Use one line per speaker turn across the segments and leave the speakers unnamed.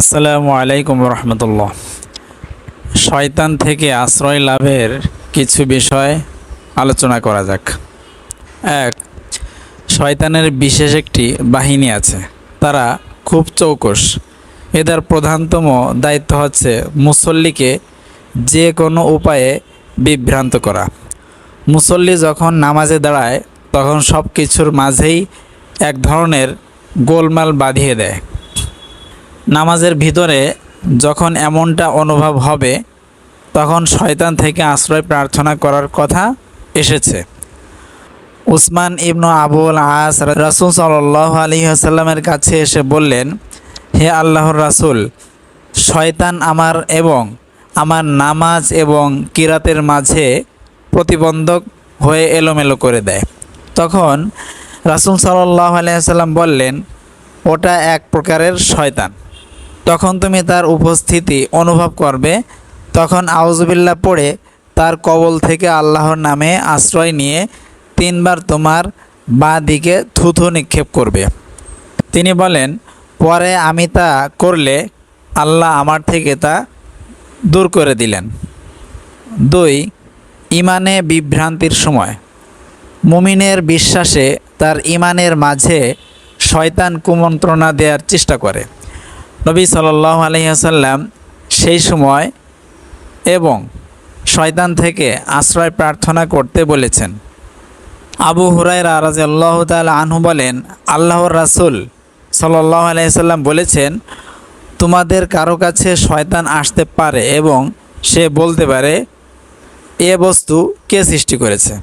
আসসালামু আলাইকুম রহমতুল্লাহ। শয়তান থেকে আশ্রয় লাভের কিছু বিষয় আলোচনা করা যাক। এক, শয়তানের বিশেষ একটি বাহিনী আছে। তারা খুব চৌকস। এদের প্রধানতম দায়িত্ব হচ্ছে মুসল্লিকে যে কোনো উপায়ে বিভ্রান্ত করা। মুসল্লি যখন নামাজে দাঁড়ায়, তখন সব কিছুর মাঝেই এক ধরনের গোলমাল বাঁধিয়ে দেয়। নামাজের ভিতরে যখন এমনটা অনুভব হবে, তখন শয়তান থেকে আশ্রয় প্রার্থনা করার কথা এসেছে। উসমান ইবনু আবুল আস রাসুল সাল্লাহ আলী আসাল্লামের কাছে এসে বললেন, হে আল্লাহর রাসূল, শয়তান আমার এবং আমার নামাজ এবং কিরাতের মাঝে প্রতিবন্ধক হয়ে এলোমেলো করে দেয়। তখন রাসুল সাল্লাহ আলিয়াল্লাম বললেন, ওটা এক প্রকারের শয়তান। তখন তুমি তার উপস্থিতি অনুভব করবে। তখন আউজবিল্লা পড়ে তার কবল থেকে আল্লাহর নামে আশ্রয় নিয়ে তিনবার তোমার বাঁ দিকে থুথু নিক্ষেপ করবে। তিনি বলেন, পরে আমি তা করলে আল্লাহ আমার থেকে তা দূর করে দিলেন। দুই, ইমানে বিভ্রান্তির সময়। মুমিনের বিশ্বাসে তার ইমানের মাঝে শয়তান কুমন্ত্রণা দেওয়ার চেষ্টা করে। নবী সাল্লাহ আলহিহাসাল্লাম সেই সময় এবং শয়তান থেকে আশ্রয় প্রার্থনা করতে বলেছেন। আবু হুরাইরা রাজি আল্লাহ তাল আনহু বলেন, আল্লাহর রাসুল সাল্লাহ আলাইসাল্লাম বলেছেন, তোমাদের কারও কাছে শয়তান আসতে পারে এবং সে বলতে পারে, এ বস্তু কে সৃষ্টি করেছে?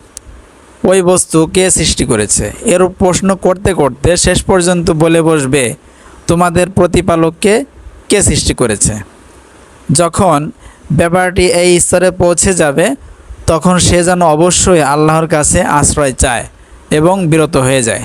ওই বস্তু কে সৃষ্টি করেছে? এর প্রশ্ন করতে করতে শেষ পর্যন্ত বলে বসবে তোমাদের প্রতিপালককে কে সৃষ্টি করেছে? যখন ব্যাপারটি এই স্তরে পৌঁছে যাবে, তখন সে যেন অবশ্যই আল্লাহর কাছে আশ্রয় চায় এবং বিরত হয়ে যায়।